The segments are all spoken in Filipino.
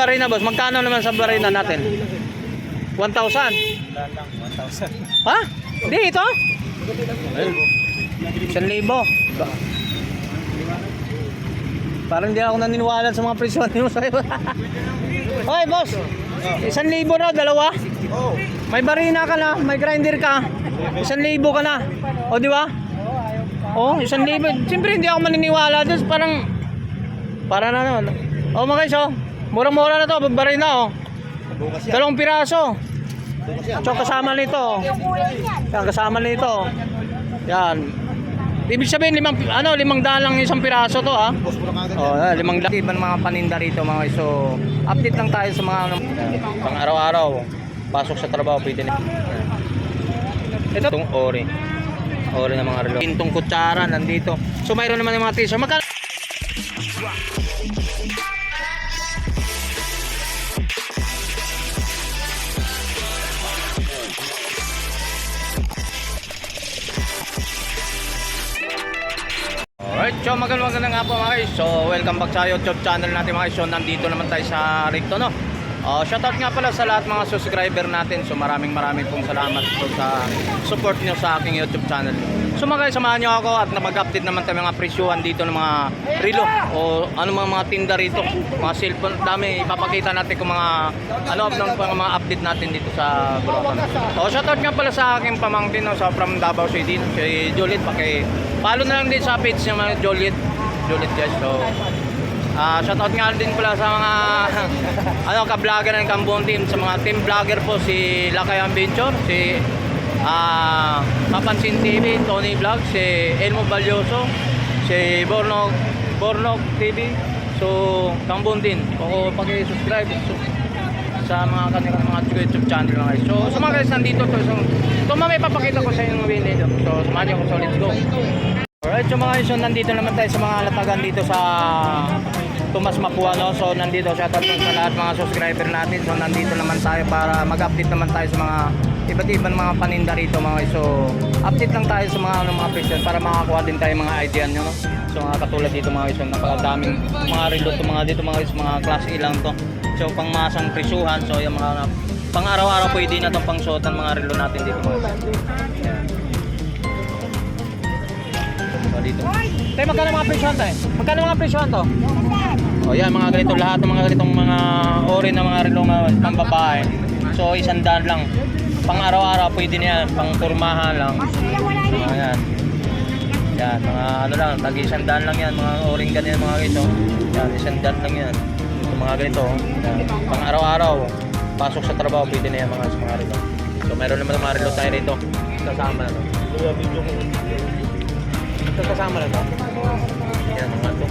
Barina boss, magkano naman sa barina natin? 1,000? Wala lang, 1,000. Ha? Hindi, ito? 1,000. Ba- Parang hindi ako naniniwala sa mga presyo mo sa'yo. Hoy, boss! 1,000 na, dalawa? May barina ka na, may grinder ka. 1,000 ka na. O, di ba? Oh, 1,000. Siyempre, hindi ako maniniwala. Tapos parang, para na naman. Oh, mga guys, oh. Murang-mura na to, barina, oh. Bukas yan. Dalawang piraso. Bukas yan. So kasama nito. Yan kasama nito. Yan. Ibig sabihin limang ano limang daan lang isang piraso to ah. Boss mo lang Oh, yan, limang daan. Ibang mga paninda rito mga guys. So update lang tayo sa mga ano, pang araw-araw. Pasok sa trabaho pwede na. Ito itong ori. Ori ng mga relo. Pintong kutsara nandito. So mayroon naman yung mga t-shirt. Magkano? So magandang magandang nga po mga guys. So welcome back sa YouTube channel natin mga guys. So nandito naman tayo sa Ricto no. Uh, shoutout nga pala sa lahat mga subscriber natin. So maraming maraming pong salamat po sa support nyo sa aking YouTube channel. So mga guys, samahan nyo ako at napag-update naman tayo mga presyuhan dito ng mga relo o ano mga mga tinda rito. Mga cellphone, dami ipapakita natin kung mga ano ng mga, mga update natin dito sa Bulacan. So shoutout nga pala sa aking pamangkin no, sa from Davao City, si Juliet. Paki follow na lang din sa page niya mga Juliet. Juliet guys. So Ah, shoutout nga din pala sa mga ano ka-vlogger ng Kambon team, sa mga team vlogger po si Lakay Adventure, si ah Papansin TV, Tony Vlog, si Elmo Balyoso, si Bornog Bornog TV. So, Kambon din. O paki-subscribe so, sa mga kanilang mga YouTube channel mga guys. So, sa mga guys nandito to, so, ito mamaya papakita ko sa inyo yung video. So, samahan niyo ako so let's go. Alright, so mga guys, so nandito naman tayo sa mga latagan dito sa Tomas Mapua, no? So nandito, shoutout po sa lahat mga subscriber natin. So nandito naman tayo para mag-update naman tayo sa mga iba't ibang mga paninda rito mga guys. So update lang tayo sa mga ano, mga presyo para makakuha din tayo mga idea nyo, no? So mga katulad dito mga guys, so napakadaming mga relo mga dito mga guys, mga class A lang to. So pangmasang presyuhan, so yung mga pang araw-araw pwede na itong pang suotan mga relo natin dito mga. So, dito. Tayo, magkano mga presyon tayo? Magkano mga presyon to? O yan, mga ganito lahat ng mga ganitong mga ori ng mga relo nga pang babae. So, isang daan lang. Pang araw-araw pwede na yan, pang turmahan lang. So, yan. Mga ano lang, tag isang daan lang yan, mga oring ganyan mga ganito. Yan, isang daan lang yan. Ito, mga ganito, pang araw-araw. Pasok sa trabaho, pwede na yan mga relo. So, meron naman mga relo tayo rito. Kasama na. no? Ito kasama na to. Yan mga to.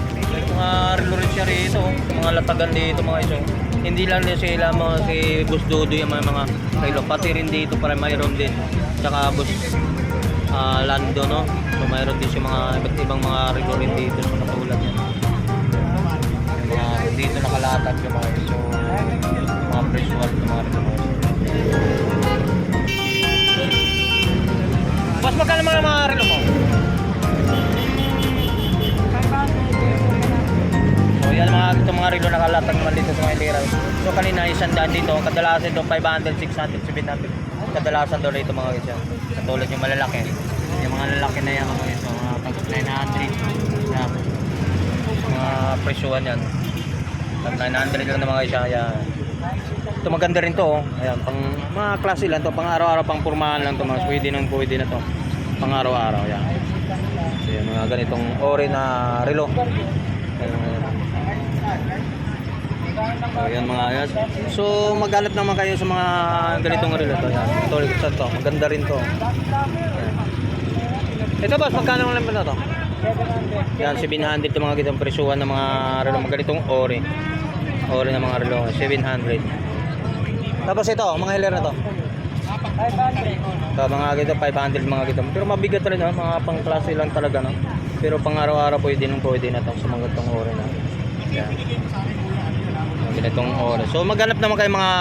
Mga relo rin siya rito. oh. Mga latagan dito mga iso. Hindi lang din sila mga si Boss Dodo yung mga mga relo. Pati rin dito para mayroon din. Tsaka Boss ah, Lando no. So mayroon din siya mga iba't ibang mga relo rin dito sa katulad yan. Yung dito nakalatag yung mga iso. Mga visual ng mga relo. Mas magkano mga mga relo mo? So yan mga ito mga relo nakalatag naman dito sa mga iliraw. So kanina isang daan dito, kadalasan ito 500, 600, 700. Kadalasan doon rito mga yan. Katulad yung malalaki. Yung mga lalaki na yan mga so, mga pag 900. Yan. Mga presyuhan yan. Pag 900 lang na mga guys yan. Ito maganda rin to. oh. Ayan, pang mga klase lang to, pang araw-araw, pang purmahan lang to, mga pwede nang pwede na to. Pang araw-araw, yan. So, yan, mga ganitong ori na relo. Ayan. So, yan mga yan. So, maghanap naman kayo sa mga ganitong relo to. Yan. Ito, ito, to. Maganda rin to. Yan. Ito boss, magkano lang naman na to? Yan, 700 yung mga ganitong presyuhan ng mga relo. Mga ganitong ori. Ori ng mga relo. 700. Tapos ito, mga hiler na to. So, mga ganito, 500 mga ganito. Pero mabigat rin, no? mga pang klase lang talaga. No? Pero pang araw-araw pwede nung pwede na to sa mga ganitong ori na. Yan. Mga ganitong ori. So maghanap naman kayo mga,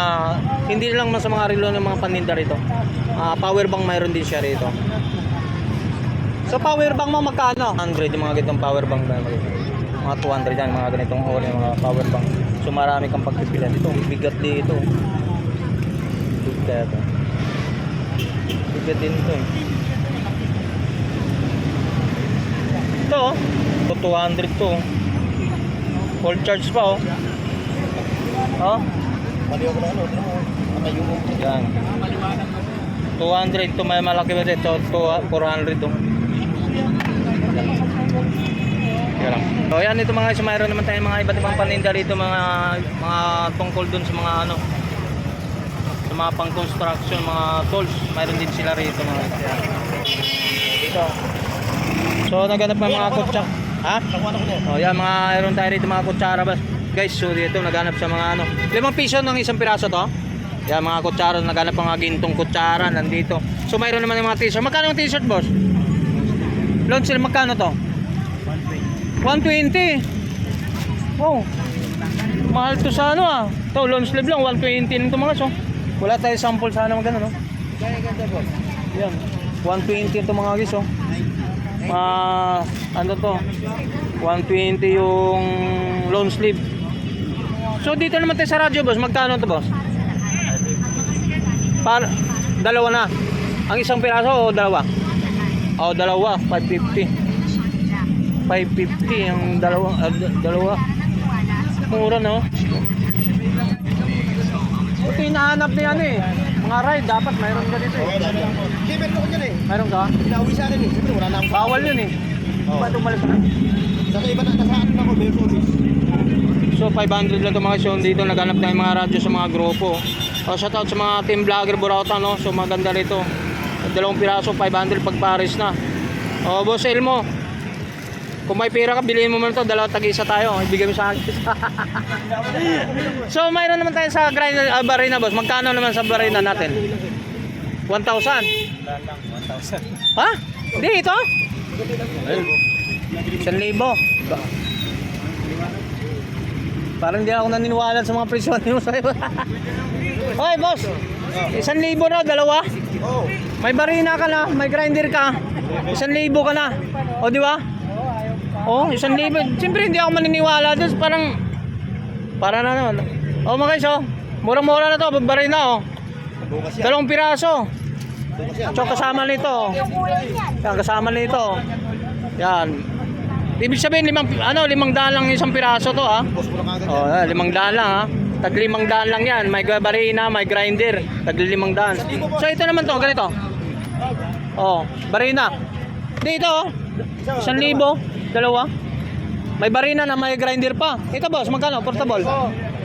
hindi lang sa mga relo ng mga paninda rito. Ah, power bank mayroon din siya rito. So power bank mo magkano? 100 yung mga ganitong power bank na mga, mga 200 yan, mga ganitong ori, mga power bank. So marami kang pagpipilian. Ito, bigat dito. Bigat. oh. Bigat din ito eh. Ito oh. Ito 200 to. oh. Full charge pa oh. Oh. Mali ako na ano, di mo. Yan. 200 to may malaki ba dito? To 400 to. Kaya lang. So yan ito mga isa mayroon naman tayong mga iba't ibang paninda dito mga mga tungkol dun sa mga ano sa mga pang construction, mga tools. Mayroon din sila rito mga yan. Dito. So naganap ng mga kutsa. Ha? Oh, yan mga mayroon tayo rito mga kutsara ba. Guys, so dito naghanap sa mga ano. Limang piso ng isang piraso to. Yan mga kutsara, naghanap ng mga gintong kutsara nandito. So mayroon naman yung mga t-shirt. Magkano yung t-shirt, boss? Launch sila magkano to? 120. Oh. Mahal to sa ano ah. To long sleeve lang 120 nito mga so. Wala tayo sample sana no. Kaya ganda po. Yan. 120 ito mga guys oh. Ah, ano to? 120 yung long sleeve. So dito naman tayo sa radyo boss, magkano to boss? Para dalawa na. Ang isang piraso o dalawa? O dalawa, 550. 550 ang dalawa, ah, d- dalawa. Mura no? Ito hinahanap ni ano eh. Mga ride, dapat mayroon ka dito eh. Hindi, meron ako dyan eh. Mayroon ka? Pinauwi sa akin eh. Siyempre wala na akong Bawal yun eh. Oo. Ba't umalis ka? Saka iba na, nasa na ako, meron office. So 500 lang ito mga show dito naghanap tayo mga radyo sa mga grupo. O shout out sa mga team vlogger Burauta no. So maganda rito. Dalawang piraso 500 pag Paris na. O boss Elmo. Kung may pera ka, bilhin mo man ito. Dalawa tag-isa tayo. Ibigay mo sa akin. so mayroon naman tayo sa grinder, uh, barina boss. Magkano naman sa barina natin? 1,000. Wala lang, 1,000. Ha? Hindi ito? 1,000. Ba- Parang hindi ako naniniwala sa mga presyon mo sa'yo. Hoy, boss! Isang libo na, dalawa. Oo. May barina ka na, may grinder ka. Isang libo ka na. O, di ba? O, isang libo. Siyempre, hindi ako maniniwala doon. Parang, para na naman. O, mga guys, o. Murang-mura na to, barina, o. Bukas yan. Dalawang piraso. Bukas yan. So kasama nito. Yan, kasama nito. Yan. Ibig sabihin limang ano, limang daan lang isang piraso to agad Oh, yan. limang daan lang ah. Tag limang daan lang yan. May barina, may grinder. Tag limang daan. So ito naman to, ganito. Oh, barina. Dito oh. Isang libo. Dalawa. May barina na may grinder pa. Ito boss, magkano? Portable.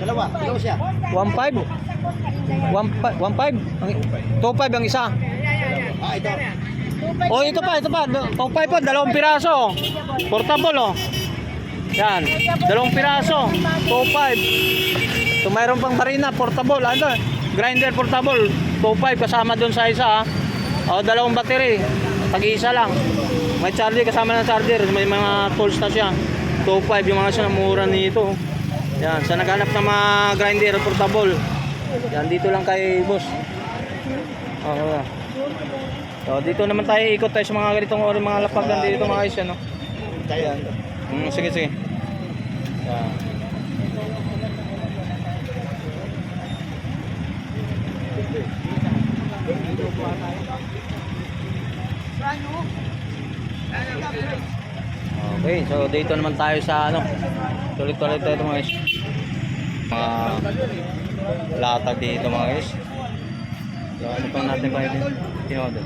Dalawa. Dalawa siya. 1.5. 1.5. 2.5 ang isa. Ah, ito. Oh, ito pa, ito pa. Tokpay po, dalawang piraso. Portable, oh. Yan, dalawang piraso. 2.5. So, mayroon pang barina, portable. Ano? Grinder portable. 2.5 kasama doon sa isa, ah. Oh, dalawang battery. Tag-isa lang. May charger kasama ng charger. May mga tools na siya. 2.5 yung mga siya mura nito. Yan, sa naghanap ng mga grinder portable. Yan, dito lang kay boss. Oo. So, dito naman tayo ikot tayo sa mga ganitong ori mga lapagan dito mga guys, ano. Kaya. Mm, sige, sige. Yan. Okay, so dito naman tayo sa ano. Tuloy-tuloy tayo mga guys. Mga latag dito mga guys. So ano pang natin pa ito? Tinodo.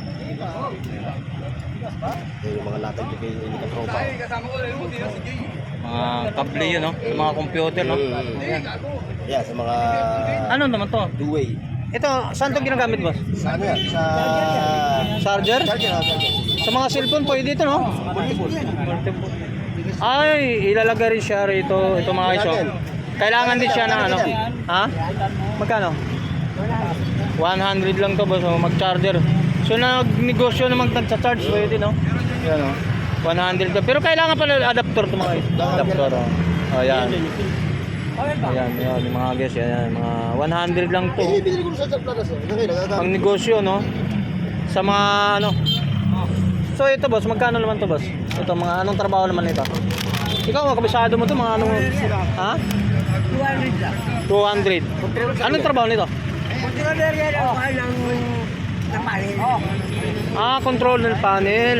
Yung mga latag yung kay hindi ka tropa. Mga kable yun, no? Sa mga computer, no? Ayan. Yeah, sa mga Ano naman to? two-way. Ito, saan to ginagamit, boss? Sa ano yan? Sa... Charger? Charger, ah, charger. Sa mga cellphone, pwede dito, no? Multiple. Ay, ilalagay rin siya rito. Ito mga iso. Kailangan din siya ng ano? Ha? Magkano? 100 lang to, boss. oh, Mag-charger. So, nag-negosyo na mag-charge, pwede, no? Yan, oh. 100 ka. Pero kailangan pala adapter to mga iso. Adapter, oh. Oh, yan. Ayan, yan, yung mga guys, yan, mga 100 lang to. Eh, binili ko sa Planas eh. Okay, nagagamit. ang negosyo no sa mga ano so ito boss magkano naman to boss ito mga anong trabaho naman ito ikaw kabisado mo to mga anong ha 200 lang. 200. Anong trabaho nito? Controller yan ang mahal ng ng panel. Ah, controller panel.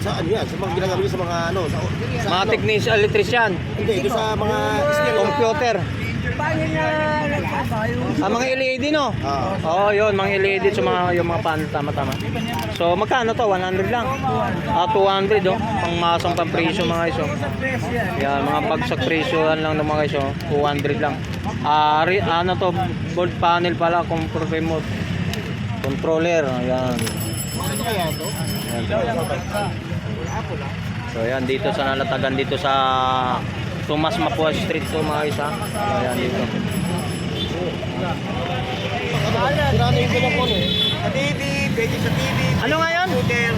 Sa ano yan? Sa mga ginagamit sa mga ano? Sa, sa Mga ano? technician, electrician, Hindi, doon sa mga skill. computer. Panel na. Ah, mga LED no? Ah. Oo, oh, yun, mga LED sa mga yung mga panel tama tama. So magkano to? 100 lang. Ah, 200 oh. Pangmasang pampresyo mga iso. Presyo yan. Yan, mga bagsak presyohan lang ng mga iso, 200 lang. Ah, ri- ano to, board panel pala, control remote. Controller, ayan. Ano kaya ito? So ayan dito sa nalatagan dito sa Tomas Mapua Street to mga isa. Ayan dito. Sira na yung bilang ko eh. Sa TV, pwede sa TV. Ano nga yun?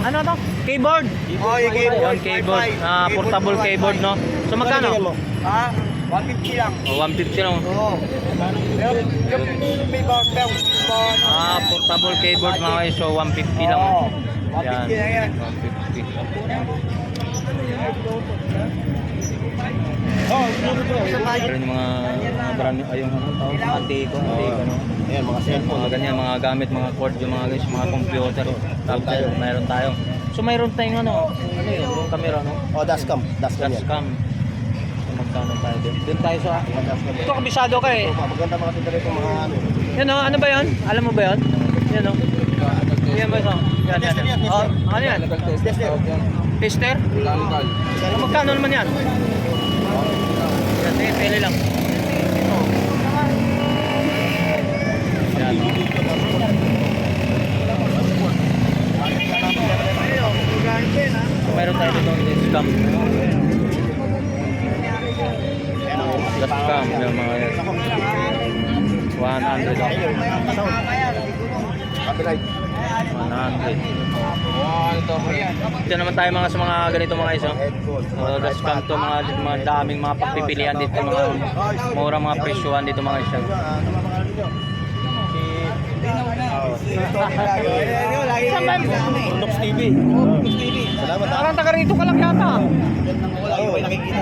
Ano to? Keyboard. Oh, yung Ayan, keyboard. Ah, portable keyboard no. So magkano? Ha? 150 lang. Oh, 150 lang. Oo. Yung, yung may bounce bounce. Ah, portable keyboard mga guys. So 150 lang. Oo. Yan. 150 lang yan. 150. Oh. Pero yung mga brand ay yung ano tawag antiko, antiko no. Ayan, mga cellphone. Mga ganyan, mga gamit, mga cord, yung mga guys, mga computer. Tapos tayo, mayroon tayo. So mayroon tayong ano, ano yun, yung camera no? Oh, dashcam. Dashcam. Dashcam. So magkano tayo din? Doon tayo sa... Oh. Ito kabisado ka eh. Oh, Maganda mga tindahan ito mga ano. Yan o, ano ba yan? Alam mo ba yan? Yan o. Yan ba? Yan, yan. yan. Oh, ano yan? Tester. Tester? Oh, magkano naman yan? Yan, eh, pili lang. Yan. So, Meron tayo dito ng scam. Scam, yung mga yan. 100 lang. Copyright. 100. Dito naman tayo mga sa mga ganito mga iso. That's come to mga, daming mga pagpipilian dito, mga mura mga presyuhan dito mga iso. Turnox TV. Salamat ha. Parang taga rito ka lang yata. Wala ko nakikita.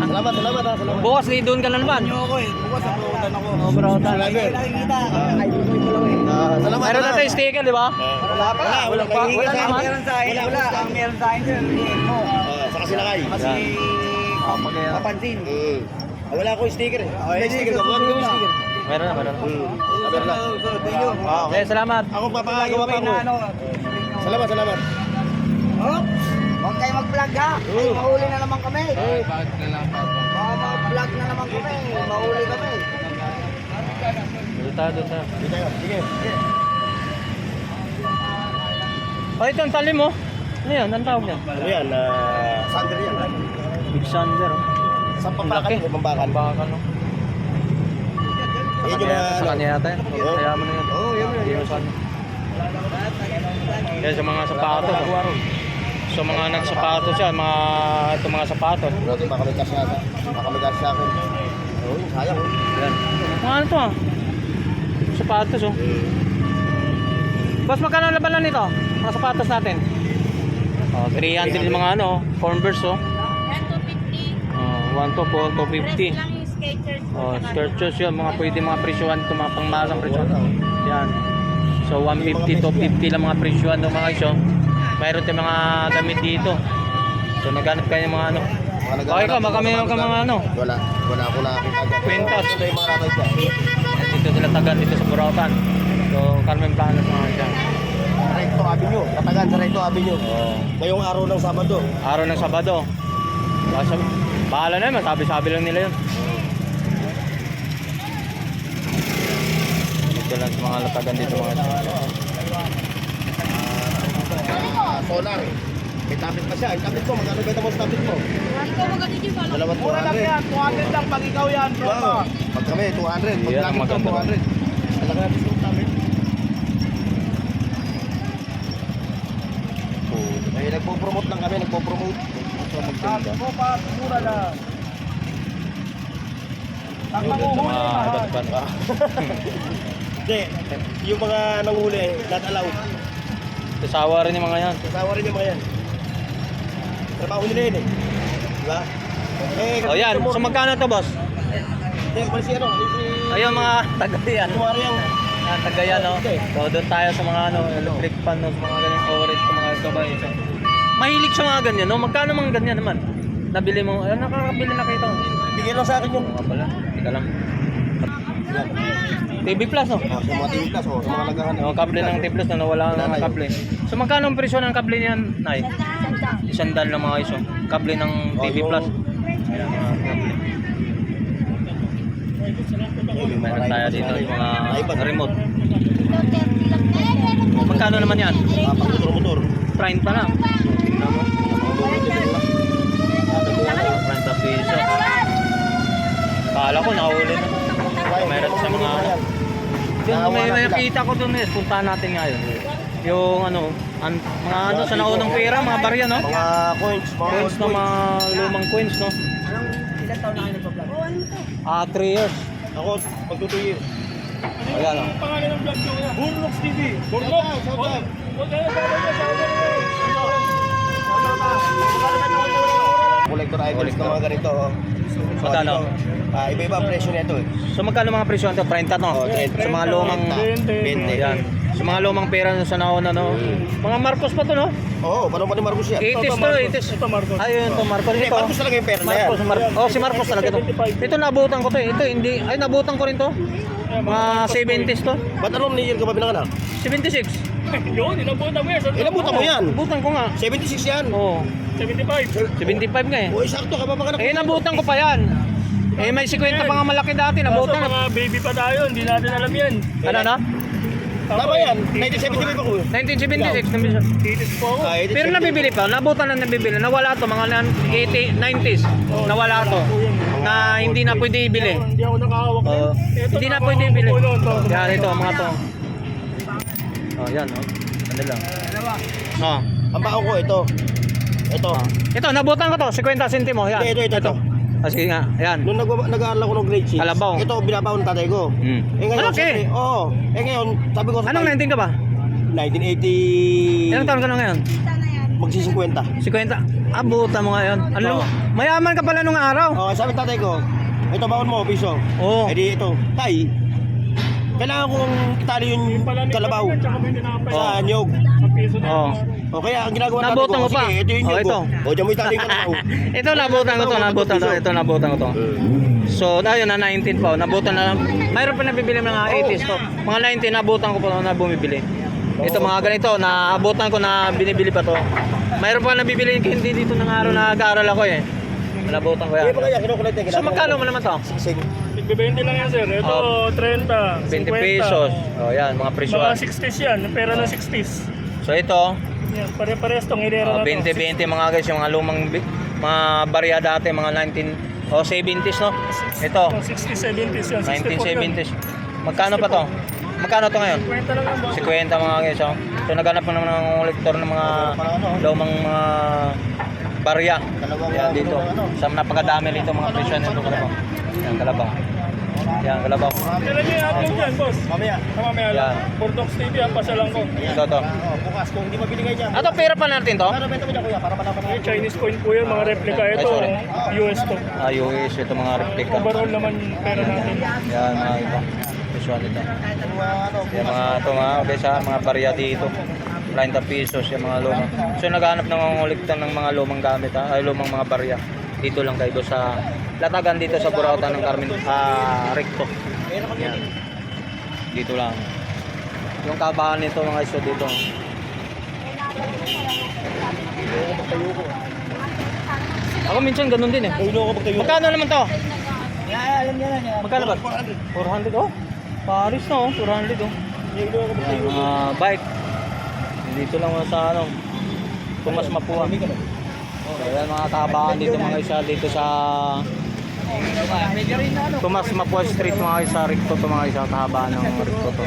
Salamat, salamat ha. Salamat. Bukas di doon ka na naman. ako eh. Bukas sa buutan ako. Oh, bro. Driver. Nakikita. Ay, ko lang eh. Ah, salamat. Meron na salamat. tayo sticker, di ba? Wala pa. Wala, wala pa. Wala Wala naman. Meron sa akin. Wala. Ang meron sa akin. Ah, Saka sila kay. Kasi Yan. papansin. Ah, Wala akong sticker eh. May sticker. Wala akong sticker. Meron na, meron na. Mm. Sabi na. Ah, okay. Eh, salamat. Ako papagawa pa ako. ano. Salamat, salamat. Oh, huwag kayo mag-vlog ha. Oo. Mahuli na naman kami. Baka mag-vlog na naman kami. Mahuli kami. Doon tayo, doon tayo. Sige tayo. Sige. Oh, ito ang talim mo. Ano yan? Anong tawag yan? Ano yan? ah, Sander yan. Big Sander. oh. Sa pampakan. Pambakan. Baka no? Yan yung Kanya, mga sa ano. kanya yata yan. Oo. Kaya mo na yan. Oo, yun, yun, yun. ano. Yan sa mga sapatos. oh. So mga nagsapatos yan, mga ito mga sapatos. Bro, yata. Baka may cash sa akin. Oo, sayang. oh. Yan. Mga ano to ah? Sapatos oh. Boss, magkano ang labanan nito? Mga sapatos natin. Oh, 300 yung mga ano, Converse oh. 1 Oh, 1 to 4 to 50. lang yung Skechers. Oh, Skechers yun, mga pwede mga presyuhan ito, mga pangmasang presyuhan. Yan. So 150 to 50 lang mga presyuhan ng mga iso. Mayroon tayong mga damit dito. So naghanap kayo ng mga ano. Okay ka, mayroon ka mga ano. Wala. Wala ako nakakita dyan. Kwintas. Ito yung mga. Dito sila taga dito sa Burautan. So Carmen Planas mga dyan. Recto Avenue. Katagan sa Recto Avenue. Oh. Ngayong araw ng Sabado. Araw ng Sabado. Basta, bahala na yun, sabi-sabi lang nila yun. Dito lang sa mga latagan dito mga Ah, solar. May tapit pa siya. Ang tapit mo, magkano benta mo sa tapit mo? Ikaw maganda yung follow. Dalawat 200. 200 lang pag ikaw yan. Oo. Pag kami, 200. Pag Yan ang lapit ko, maganda. 200. Talaga natin sa tapit. Eh, nagpo-promote lang kami, nagpo-promote. mo pa, mura lang. Ang mga iba't. Hindi, yung mga nanghuli, not allowed. Kasawa rin yung mga yan. Kasawa rin yung mga yan. Trabaho nila yun eh. Diba? Eh, O yan, so magkano to boss? Hindi, bali si ano, si... Ayun mga tagayan. Kumari. Yan, tagayan no. So doon tayo sa mga ano, electric fan no, sa mga ganyan orange sa mga kabay. So, mahilig sa mga ganyan no. Magkano mga ganyan naman? Nabili mo, ay nakakabili na kayo. Bigyan lang sa akin yung... Mga pala, hindi ka lang. TV Plus no. Oh, sa mga TV Plus, oh, sa mga naghahanap. Yung kable ng TV Plus na nawala Wala ng na yun. kable. So magkano ang presyo ng kable niyan, Nay? Isang dal ng mga iso. Kable ng Oh, TV Plus. Ayan, mga kable. Meron tayo dito yung mga remote. Magkano naman yan? Pang motor-motor. 30 pa lang. Tingnan mo. 30 piso. Kala ko nakahuli na. Meron sa mga ano. Yung may, may nakita ko doon eh. Puntahan natin ngayon. Yung ano, an, mga ano sa naunang pera, mga barya no? Mga coins, mga Coins na mga lumang coins no? Ilan taon na kayo nagpa-vlog? Ah, 3 years. Ako, pagtutuyin. Ayan o. Boomlocks TV. Boomlocks. Shout out. Collector items ng mga ganito. oh. So, Magkano? dito, Ah, iba-iba ang presyo nito eh. So magkano mga presyo nito? 30 no? Oh, 30. Sa mga lumang 20. Ayan. Sa mga lumang pera sa nauna no? Mga Marcos pa to no? Oo, paano pa ni Marcos yan? 80s to, 80s. Ito Marcos. Ayun to Marcos. Hindi, Ito. Marcos talaga yung pera na yan. Marcos, Mar- oh, si Marcos talaga to. Ito nabutan ko to eh. Ito hindi, ay nabutan ko rin to. Mga 70s to. Ba't anong year ka ba pinanganak? 76. Yun, inabutan mo yan. Inabutan mo yan. Nabutan ko nga. 76 yan. Oo. 75. 75 nga eh. O, sakto ka pa mga Eh, nabutan ko pa yan. Eh, may 50 pa nga malaki dati. Kaso Nabutan. mga baby pa tayo, hindi natin alam yan. Ano na? Tama yan. 1975 ako. 1976. nabili- Titis po ako. Ah, 87. Pero nabibili pa. Nabutan na nabibili. Nawala to. Mga nan- 80, 90s. Nawala to. Na hindi na pwede ibili. Hindi ako nakahawak. Ito, hindi na pwede ibili. Yan, ito, mga to. Oh, yan, oh. Ano lang. Oh. Ang baon ko, ito. Ito. Ito, nabutan ko to. 50 sentimo. Yan. Ito, ito, ito. Ah, sige nga. Yan. Nung nag- nag-aaral ako ng grade 6, Kalabaw. ito binabaon ng tatay ko. Mm. Eh ngayon, Malaki. siyempre, oo. Eh ngayon, sabi ko sa Anong 19 ka ba? 1980, Ilang taon ka na ngayon? magsi-50. 50. Abutan mo ngayon. Ano? Oo. Mayaman ka pala nung araw. Oh, sabi ng tatay ko, ito baon mo, piso. Oo. Eh di ito, tay, kailangan kong itali yung ni kalabaw sa nyog. Ang piso na. Oo. O kaya ang ginagawa tatay Nabutan ko, pa. sige, ito yung Oh, nyog. ito. O, o dyan mo itali yung kalabaw. ito nabutan ko to, nabutan to. Ito nabutan ko to. So, ayun na 19 pa. oh. Nabutan na. Mayroon pa nabibili mga 80s to. Mga 19 nabutan ko pa na bumibili. Ito mga ganito, naabutan ko na binibili pa to. Mayroon pa nabibili hindi dito ng araw na nag-aaral ako eh. Nabutan ko Hindi yan. pa kaya kinukulit eh. So magkano mo naman to? Sing. Tigbe-20 lang yan sir. Ito, Oh. 30, 20 50. pesos. Oh, yan, mga presyo. Mga 60s yan. Pera ng 60s. So ito, Yan, pare-pares tong hilera uh, na to. 20-20 mga guys, yung mga lumang bi- mga barya dati, mga 19 o 70s no. Ito, Yung 60s, 70s yan. 64 yan. 1970s. Magkano pa to? Magkano to ngayon? 50 lang yan boss. 50 mga guys, oh. So naghanap pa naman ng kolektor ng mga lumang mga barya. Yan dito. ano. Sa napakadami rito mga presyo nito kalabaw. Yan kalabaw. Yan kalabaw. Kailan niyo i-upload yan boss? Mamaya. Ah, Mamaya lang. Yan. Portox TV, ang pasalang ko. Ito to. Oh, bukas kung hindi mabinigay niya. Ato pera pa natin to. Ano benta mo dyan kuya para malaman natin. Chinese coin po yan, mga replica. Ay, Ito, sorry. US to. Ah, US ito mga replica. Overall naman pera natin. Yan mga ito. Presyo nito. Yung mga ano, Yung mga ito mga ha, mga barya dito. 30 pesos yung mga lumang. So naghanap ng mga ng mga lumang gamit ha, ay lumang mga barya. Dito lang kayo sa Latagan dito sa Burautan ng Carmen ah, Recto. Yan. Dito lang. Yung kabahan nito mga iso dito. Ako minsan ganun din eh. Kaya. Magkano naman to? alam niya na Magkano ba? 400 oh. Paris na oh, 400 oh. Yan, mga bike. Dito lang sa ano. Tumas Mapua. So, yan mga kabahan dito mga isa dito sa Tumas Mapua Street mga isa Ricto to mga isa kahabaan ng Ricto to.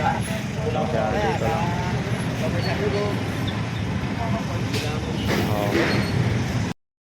Kaya dito lang. Oh.